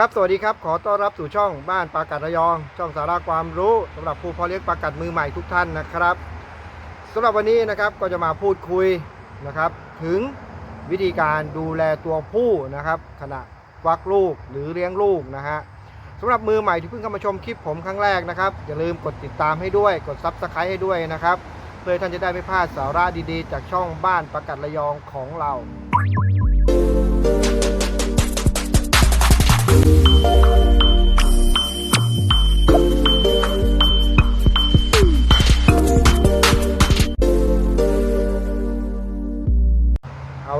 ครับ สวัสดีครับ ขอต้อนรับสู่ช่องบ้านปลากัดระยอง ช่องสาระความรู้สำหรับผู้เพาะเลี้ยงปลากัดมือใหม่ทุกท่านนะครับสำหรับวันนี้นะครับก็จะมาพูดคุยนะครับ ถึงวิธีการดูแลตัวผู้นะครับ ขณะฟักลูกหรือเลี้ยงลูกนะฮะสำหรับมือใหม่ที่เพิ่งเข้ามาชมคลิปผมครั้งแรกนะครับ อย่าลืมกดติดตามให้ด้วย กดซับสไครต์ให้ด้วยนะครับ เพื่อท่านจะได้ไม่พลาดสาระดีๆ จากช่องบ้านปลากัดระยองของเรา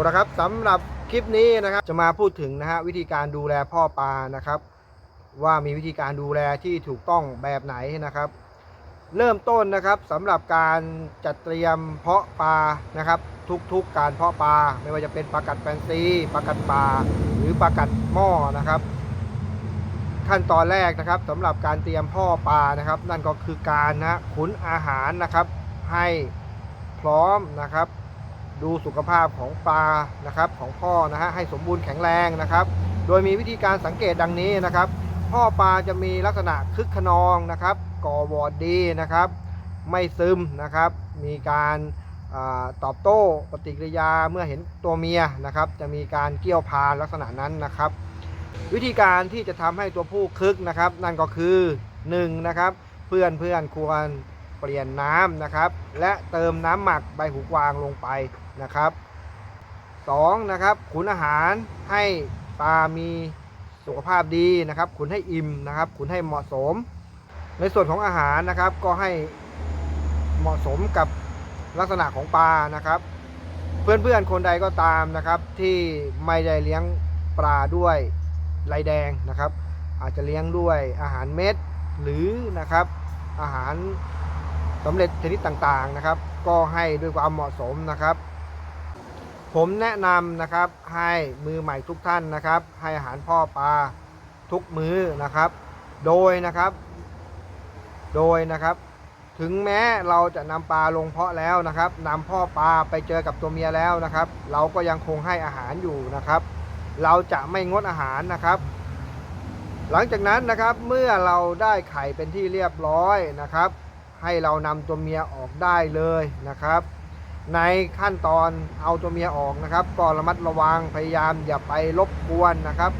ละครับสำหรับคลิปนี้นะครับจะมาพูดถึงนะฮะวิธีการดูแลพ่อปลานะครับ ว่ามีวิธีการดูแลที่ถูกต้องแบบไหนนะครับ เริ่มต้นนะครับสำหรับการจัดเตรียมเพาะปลานะครับ ทุกๆการเพาะปลาไม่ว่าจะเป็นปลากัดแฟนซีปลากัดปลาหรือปลากัดหม้อนะครับ ขั้นตอนแรกนะครับสำหรับการเตรียมพ่อปลานะครับ นั่นก็คือการนะขุนอาหารนะครับให้พร้อมนะครับ ดูสุขภาพของปลานะครับของพ่อนะฮะให้สมบูรณ์แข็งแรงนะครับ โดยมีวิธีการสังเกตดังนี้นะครับ พ่อปลาจะมีลักษณะคึกขนองนะครับก่อวอดดีนะครับ ไม่ซึมนะครับ มีการอตอบโต้ปฏิกิริยาเมื่อเห็นตัวเมียนะครับ จะมีการเกี่ยวพานลักษณะนั้นนะครับ วิธีการที่จะทำให้ตัวผู้คึกนะครับ นั่นก็คือ1นะครับเพื่อนเพื่อนควรเปลี่ยนน้ำนะครับ และเติมน้ำหมักใบหูกวางลงไป นะครับ 2 นะครับขุนอาหารให้ปลามีสุขภาพดีนะครับ ขุนให้อิ่มนะครับ ขุนให้เหมาะสม ในส่วนของอาหารนะครับก็ให้เหมาะสมกับลักษณะของปลานะครับ เพื่อนๆคนใดก็ตามนะครับ ที่ไม่ได้เลี้ยงปลาด้วยไรแดงนะครับ อาจจะเลี้ยงด้วยอาหารเม็ดหรือนะครับอาหารสำเร็จชนิดต่างๆนะครับ ก็ให้ด้วยความเหมาะสมนะครับ ผมแนะนำนะครับให้มือใหม่ทุกท่านนะครับ ให้อาหารพ่อปลาทุกมื้อนะครับ โดยนะครับ โดยนะครับ ถึงแม้เราจะนำปลาลงเพาะแล้วนะครับนำพ่อปลาไปเจอกับตัวเมียแล้วนะครับ เราก็ยังคงให้อาหารอยู่นะครับ เราจะไม่งดอาหารนะครับ หลังจากนั้นนะครับเมื่อเราได้ไข่เป็นที่เรียบร้อยนะครับ ให้เรานำตัวเมียออกได้เลยนะครับ ในขั้นตอนเอาตัวเมียออกนะครับ ก็ระมัดระวังพยายามอย่าไปรบกวนนะครับ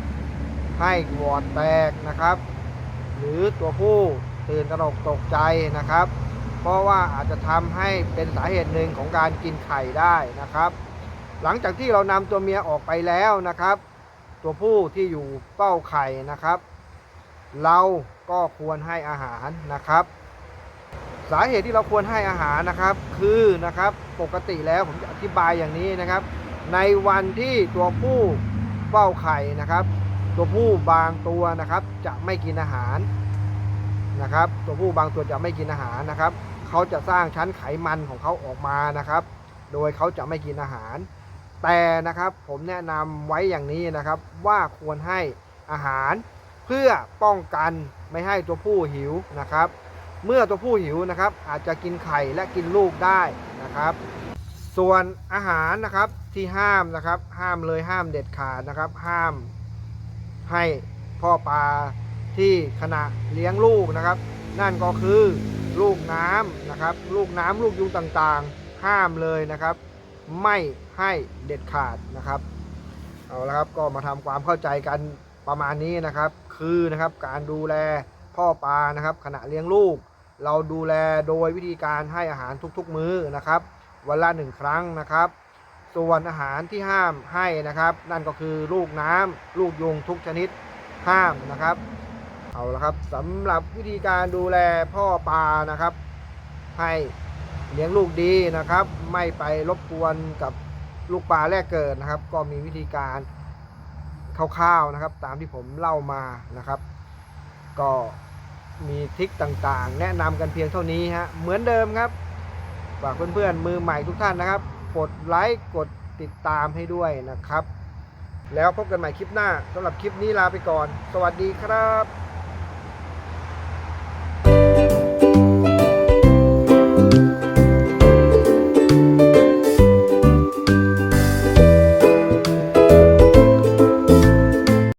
ให้วอดแตกนะครับ หรือตัวผู้ตื่นตระหนกตกใจนะครับ เพราะว่าอาจจะทำให้เป็นสาเหตุหนึ่งของการกินไข่ได้นะครับ หลังจากที่เรานำตัวเมียออกไปแล้วนะครับ ตัวผู้ที่อยู่เป้าไข่นะครับ เราก็ควรให้อาหารนะครับ สาเหตุที่เราควรให้อาหารนะครับ คือนะครับปกติแล้วผมจะอธิบายอย่างนี้นะครับ ในวันที่ตัวผู้เฝ้าไข่นะครับ ตัวผู้บางตัวนะครับ จะไม่กินอาหารนะครับ ตัวผู้บางตัวจะไม่กินอาหารนะครับ เขาจะสร้างชั้นไขมันของเขาออกมานะครับ โดยเขาจะไม่กินอาหาร แต่นะครับผมแนะนำไว้อย่างนี้นะครับ ว่าควรให้อาหารเพื่อป้องกันไม่ให้ตัวผู้หิวนะครับ เมื่อตัวผู้หิวนะครับ อาจจะกินไข่และกินลูกได้นะครับ ส่วนอาหารนะครับที่ห้ามนะครับ ห้ามเลยห้ามเด็ดขาดนะครับ ห้ามให้พ่อปลาที่ขณะเลี้ยงลูกนะครับ นั่นก็คือลูกน้ำนะครับ ลูกน้ำลูกยุงต่างๆ ห้ามเลยนะครับ ไม่ให้เด็ดขาดนะครับเอาละครับก็มาทำความเข้าใจกันประมาณนี้นะครับ คือนะครับการดูแล พ่อปลานะครับ ขณะเลี้ยงลูก เราดูแลโดยวิธีการให้อาหารทุกๆ มื้อนะครับ วันละหนึ่งครั้งนะครับ ส่วนอาหารที่ห้ามให้นะครับ นั่นก็คือลูกน้ำลูกยุงทุกชนิดห้ามนะครับ เอาละครับสำหรับวิธีการดูแลพ่อปลานะครับ ให้เลี้ยงลูกดีนะครับ ไม่ไปรบกวนกับลูกปลาแรกเกิดนะครับ ก็มีวิธีการคร่าวๆนะครับ ตามที่ผมเล่ามานะครับ ก็ มีทิคต่างๆ แนะนำกันเพียงเท่านี้ฮะเหมือนเดิมครับฝากเพื่อนๆมือใหม่ทุกท่านนะครับ กดไลค์กดติดตามให้ด้วยนะครับ แล้วพบกันใหม่คลิปหน้าสำหรับคลิปนี้ลาไปก่อน สวัสดีครับ